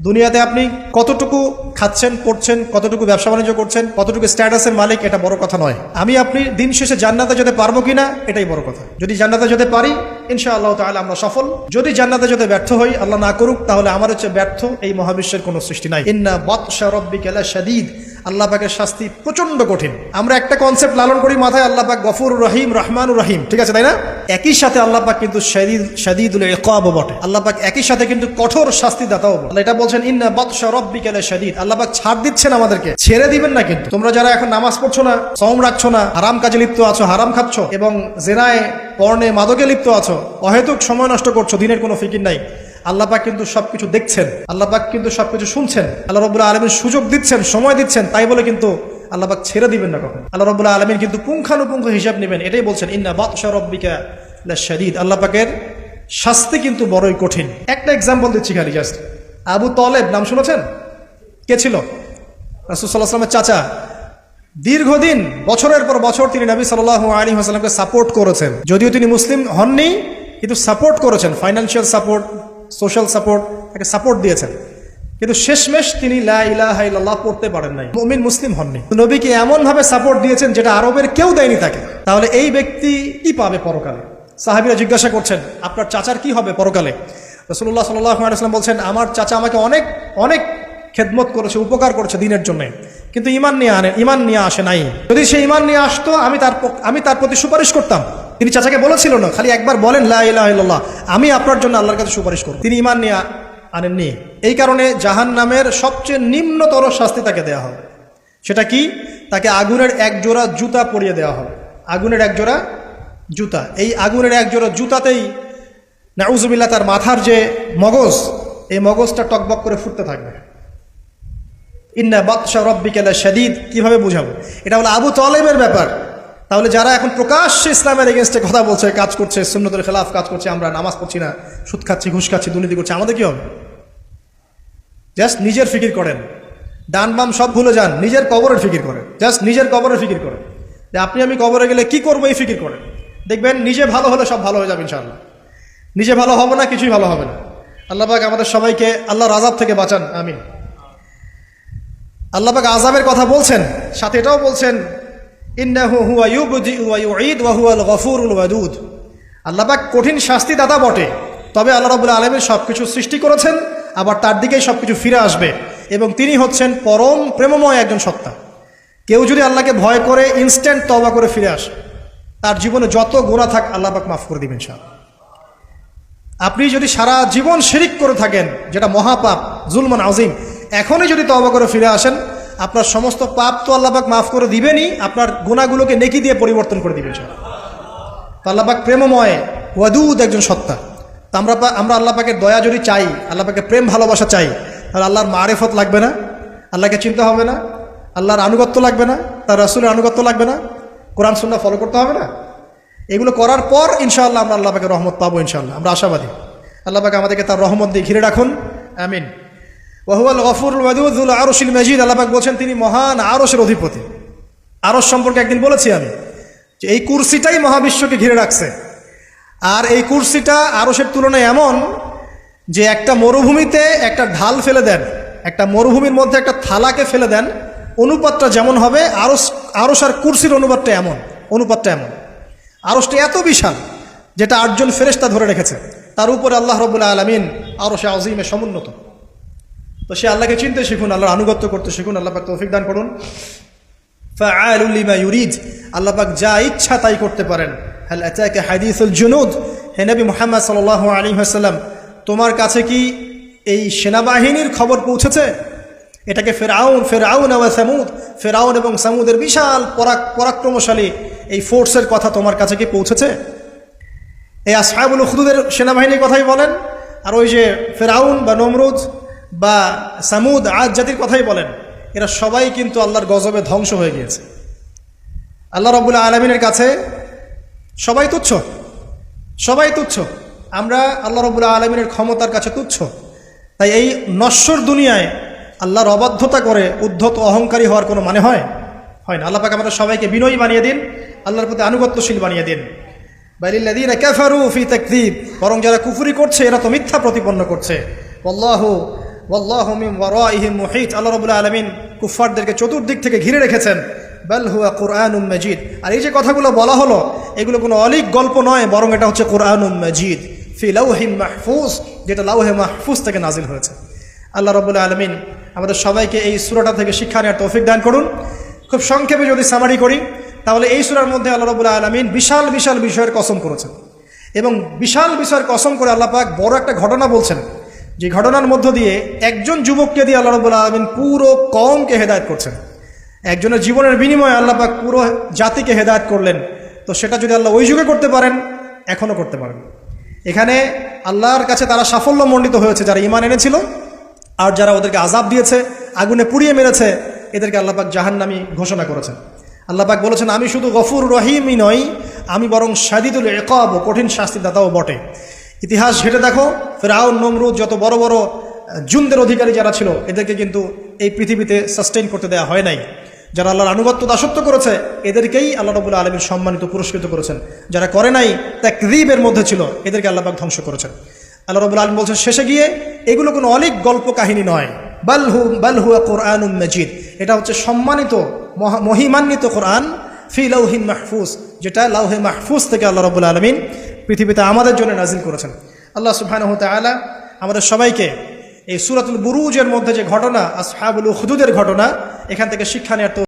দুনিয়াতে আপনি কতটুকু খাচ্ছেন, পড়ছেন, কতটুকু ব্যবসা বাণিজ্য করছেন, কতটুকু স্ট্যাটাসের মালিক, এটা বড় কথা নয়। আমি আপনি দিন শেষে জান্নাতে যেতে পারব কিনা, এটাই বড় কথা। যদি জান্নাতে যেতে পারি ইনশা আল্লাহ তাহলে আমরা সফল। যদি জান্নাতে যেতে ব্যর্থ হই, আল্লাহ না করুক, তাহলে আমার হচ্ছে ব্যর্থ এই মহাবিশ্বের কোনো সৃষ্টি নাই। ইন্না বাদশা রব্বিকালা শাদীদ আল্লাহ পাকের শাস্তি প্রচণ্ড কঠিন। আমরা একটা কনসেপ্ট লালন করি, মাথায় আল্লাহ পাক গফুর রহিম রহমান রহিম। ঠিক আছে, তাই না? একই সাথে আল্লাহ পাক কিন্তু শাদীদ, শাদীদুল বটে। আল্লাহ একই সাথে কিন্তু কঠোর শাস্তি দাতাও বটে। এটা বলছেন, ইন্না বাদশা রব্বিকালা শাদীদ আল্লাহ পাক ছাড় দিচ্ছেন আমাদেরকে। ছেড়ে দিবেন না কিন্তু। তোমরা যারা এখন নামাজ পড়ছো না সম রাখছো না, হারাম কাজে লিপ্ত আছো, হারাম খাচ্ছ, এবং জেনায় পর্ণে মাদকে লিপ্ত আছো, অহেতুক সময় নষ্ট করছ, দিনের কোনো ফিকির নাই। আল্লাহ পাক কিন্তু সবকিছু দেখছেন, আল্লাহ পাক কিন্তু সবকিছু শুনছেন, আল্লাহ রবুল্লাহ আলমীর সুযোগ দিচ্ছেন, সময় দিচ্ছেন, তাই বলে কিন্তু আল্লাহ পাক ছেড়ে দিবেন না কখন। আল্লাহ রবুল্লাহ আলমীর কিন্তু পুঙ্খানুপুঙ্খ হিসাব নেবেন, এটাই বলছেন, ইন্না বাদশা রব্বিকা শাদীদ আল্লাহ পাকের শাস্তি কিন্তু বড়ই কঠিন। একটা এক্সাম্পল দিচ্ছি খালি জাস্ট আবু তলেব, নাম শুনেছেন? কে ছিল? রাসুসাল্লাহ আসলামের চাচা। দীর্ঘদিন, বছরের পর বছর তিনি নবী সাল্লাহ আলী হাসালামকে সাপোর্ট করেছেন। যদিও তিনি মুসলিম হননি, কিন্তু সাপোর্ট করেছেন ফাইন্যান্সিয়াল সাপোর্ট সোশ্যাল সাপোর্ট তাকে সাপোর্ট দিয়েছেন। কিন্তু শেষমেশ তিনি লা ইলাহা ইল্লাল্লাহ পড়তে পারেন নাই। মুমিন মুসলিম হননি। নবীকে এমন ভাবে সাপোর্ট দিয়েছেন যেটা আরবের কেউ দেয়নি তাকে। তাহলে এই ব্যক্তি কি পাবে পরকালে? সাহাবিরা জিজ্ঞাসা করছেন, আপনার চাচার কি হবে পরকালে? রসুল্লাহ সাল্লাম বলছেন, আমার চাচা আমাকে অনেক অনেক খেদমত করেছে, উপকার করেছে দিনের জন্য। কিন্তু ইমান নিয়ে আনে, ইমান নিয়ে আসে নাই। যদি সে ইমান নিয়ে আসতো, আমি তার আমি তার প্রতি সুপারিশ করতাম। তিনি চাচাকে বলেছিল না, খালি একবার বলেন, লা ইলাহা ইল্লাল্লাহ, আমি আপনার জন্য আল্লাহর কাছে সুপারিশ করব। তিনি ইমান নিয়ে আনেননি। এই কারণে জাহান নামের সবচেয়ে নিম্নতর শাস্তি তাকে দেওয়া হবে। সেটা কি? তাকে আগুনের এক জোড়া জুতা পরিয়ে দেওয়া হবে। আগুনের এক জোড়া জুতা। এই আগুনের এক জোড়া জুতাতেই নাউজুবিল্লাহ তার মাথার যে মগজ, এই মগজটা টকবক করে ফুটতে থাকবে। ইন্না বাদশা রব্বিকালা শাদীদ কীভাবে বুঝাবো? এটা হলো আবু তলেবের ব্যাপার। তাহলে যারা এখন প্রকাশ্যে ইসলামের এগেনস্টে কথা বলছে, কাজ করছে, সুন্নতের খেলাফ কাজ করছে, আমরা নামাজ পড়ছি না, সুদ খাচ্ছি, ঘুষ খাচ্ছি, দুর্নীতি করছি, আমাদের কি হবে? জাস্ট নিজের ফিকির করেন। ডান বাম সব ভুলে যান, নিজের কবরের ফিকির করেন। জাস্ট নিজের কবরের ফিকির করেন। যে আপনি আমি কবরে গেলে কি করব এই ফিকির করেন? দেখবেন নিজে ভালো হলে সব ভালো হয়ে যাবে ইনশাআল্লাহ। নিজে ভালো হবে না, কিছুই ভালো হবে না। আল্লাহ পাক আমাদের সবাইকে আল্লাহর আজাব থেকে বাঁচান, আমিন। আল্লাহ পাক আজাবের কথা বলছেন, সাথে এটাও বলছেন ওয়াদুদ। আল্লাহ পাক কঠিন শাস্তি দাতা বটে। তবে আল্লাহ রাব্বুল আলামিন সবকিছু সৃষ্টি করেছেন, আবার তার দিকেই সবকিছু ফিরে আসবে এবং তিনি হচ্ছেন পরম প্রেমময় একজন সত্তা। কেউ যদি আল্লাহকে ভয় করে ইনস্ট্যান্ট তবা করে ফিরে আসে, তার জীবনে যত গোনা থাক আল্লাহ পাক মাফ করে দিবেন সব আপনি যদি সারা জীবন শিরিক করে থাকেন, যেটা মহাপাপ, জুলমান আজিম এখনই যদি তবা করে ফিরে আসেন আপনার সমস্ত পাপ তো আল্লাপাক মাফ করে দিবেনই, আপনার গুণাগুলোকে নেকি দিয়ে পরিবর্তন করে দিবেন সব তো আল্লাপাক প্রেমময় ওয়াদুদ একজন সত্তা। তো আমরা আমরা আল্লাপাকের দয়া যদি চাই আল্লাপাকে প্রেম ভালোবাসা চাই, তাহলে আল্লাহর মারেফত লাগবে না, আল্লাহকে চিন্তা হবে না, আল্লাহর আনুগত্য লাগবে না, তার রাসুলের আনুগত্য লাগবে না, কোরআন সুন্না ফলো করতে হবে না। এগুলো করার পর ইনশাআল্লাহ আমরা আল্লাহ পাকে রহমত পাবো ইনশাআল্লাহ। আমরা আশাবাদী। আল্লাহ পাকে আমাদেরকে তার রহমত দিয়ে ঘিরে রাখুন। আমিন। ওহুয়াল গফুর ওয়াদুদুল আরশিল মজিদ, আল্লাহ পাক বলছেন, তিনি মহান আরশের অধিপতি। আরশ সম্পর্কে একদিন বলেছি আমি, যে এই কুরসিটাই মহাবিশ্বকে ঘিরে রাখছে। আর এই কুরসিটা আরশের তুলনায় এমন যে একটা মরুভূমিতে একটা ঢাল ফেলে দেন, একটা মরুভূমির মধ্যে একটা থালাকে ফেলে দেন, অনুপাতটা যেমন হবে আরস আরস আর কুরসির অনুপাতটা এমন অনুপাতটা এমন। আরসটা এত বিশাল, যেটা আটজন ফেরেশতা ধরে রেখেছে, তার উপরে আল্লাহ রবুল্লা আলমিন আরশে আজিমে সমুন্নত। তো সে আল্লাহকে চিনতে শিখুন, আল্লাহর আনুগত্য করতে শিখুন, আল্লাহ পাক তৌফিক দান করুন। ফাআলুলিমা ইউরিদ, আল্লাহ পাক যা ইচ্ছা তাই করতে পারেন। হাদিসুল জুনুদ, হে নবী মুহাম্মদ সাল্লাল্লাহু আলাইহি ওয়াসাল্লাম, তোমার কাছে কি এই সেনাবাহিনীর খবর পৌঁছেছে? এটাকে ফেরাউন ফেরাউন আওয়া সামুদ, ফেরাউন এবং সামুদের বিশাল পরাক, পরাক্রমশালী এই ফোর্সের কথা তোমার কাছে কি পৌঁছেছে? এই আসহাবুল উখদুদের সেনাবাহিনীর কথাই বলেন। আর ওই যে ফেরাউন বা নমরুদ বা সামুদ, আজ জাতির কথাই বলেন, এরা সবাই কিন্তু আল্লাহর গজবে ধ্বংস হয়ে গিয়েছে। আল্লাহ রবুল্লা আলমিনের কাছে সবাই তুচ্ছ সবাই তুচ্ছ। আমরা আল্লাহ রবুল্লা আলমিনের ক্ষমতার কাছে তুচ্ছ। তাই এই নশ্বর দুনিয়ায় আল্লাহর অবাধ্যতা করে উদ্ধত অহংকারী হওয়ার কোনো মানে হয়? হয় না। আল্লাহ পাক আমাদের সবাইকে বিনয়ী বানিয়ে দিন, আল্লাহর প্রতি আনুগত্যশীল বানিয়ে দিন। বাইলিল্লাদিন কাফারু ফি তাকযীব বরং যারা কুফুরি করছে, এরা তো মিথ্যা প্রতিপন্ন করছে। আল্লাহ ওয়াল্লাহু মিন ওয়ারাইহিম মুহিত। আল্লাহ রাব্বুল আলামিন কুফফারদেরকে চতুর্দিক থেকে ঘিরে রেখেছেন। বাল হুয়া কোরআনুম মাজিদ। আর এই যে কথাগুলো বলা হলো, এগুলো কোনো অলিক গল্প নয়, বরং এটা হচ্ছে কোরআনুম মাজিদ। ফি লাউহিন মাহফুজ, যেটা লাউহে মাহফুজ থেকে নাজিল হয়েছে। আল্লাহ রবুল্লা আলমিন আমাদের সবাইকে এই সুরাটা থেকে শিক্ষা নেওয়ার তৌফিক দান করুন। খুব সংক্ষেপে যদি সামারি করি, তাহলে এই সুরার মধ্যে আল্লাহ রবুল্লা আলমিন বিশাল বিশাল বিষয়ের কসম করেছেন। এবং বিশাল বিষয়ের কসম করে আল্লাহ পাক বড় একটা ঘটনা বলছেন। যে ঘটনার মধ্য দিয়ে একজন যুবককে দিয়ে আল্লাহ রবুল্লা আলমিন পুরো কমকে হেদায়ত করছেন। একজনের জীবনের বিনিময়ে আল্লাহ পাক পুরো জাতিকে হেদায়ত করলেন। তো সেটা যদি আল্লাহ ওই যুগে করতে পারেন, এখনও করতে পারেন। এখানে আল্লাহর কাছে তারা সাফল্য মণ্ডিত হয়েছে, যারা ইমান এনেছিল আর যারা ওদেরকে আজাব দিয়েছে, আগুনে পুড়িয়ে মেরেছে, এদেরকে আল্লাপাক জাহান্নামি ঘোষণা করেছেন। আল্লাপাক বলেছেন, আমি শুধু গফুর রহিমই নই, আমি বরং সাদিদুল একাব কঠিন শাস্তিদাতাও বটে। ইতিহাস ঘেটে দেখো ফেরাউন, নমরুদ যত বড় বড় জুনদের অধিকারী যারা ছিল, এদেরকে কিন্তু এই পৃথিবীতে সাস্টেইন করতে দেওয়া হয় নাই। যারা আল্লাহর আনুগত্য দাসত্ব করেছে, এদেরকেই আল্লাহ রবুল আলমীর সম্মানিত পুরস্কৃত করেছেন। যারা করে নাই তা ক্রিবের মধ্যে ছিল, এদেরকে আল্লাপাক ধ্বংস করেছেন। আল্লাহ রবুল আলম বলছেন, শেষে গিয়ে এগুলো কোনো অনেক গল্প কাহিনী নয়। বালহু বালহু কোরআন মজিদ। এটা হচ্ছে সম্মানিত, মহা- মহিমান্বিত কোরআন, ফি লাউহিন মাহফুজ, যেটা লাউহে মাহফুজ থেকে আল্লাহ রবুল আলমিন পৃথিবীতে আমাদের জন্য নাজিল করেছেন। আল্লাহ সুবহানাহু তাআলা আমাদের সবাইকে এই সুরাতুল বুরুজের মধ্যে যে ঘটনা, আসহাবুল হুদুদের ঘটনা, এখান থেকে শিক্ষা নেওয়ার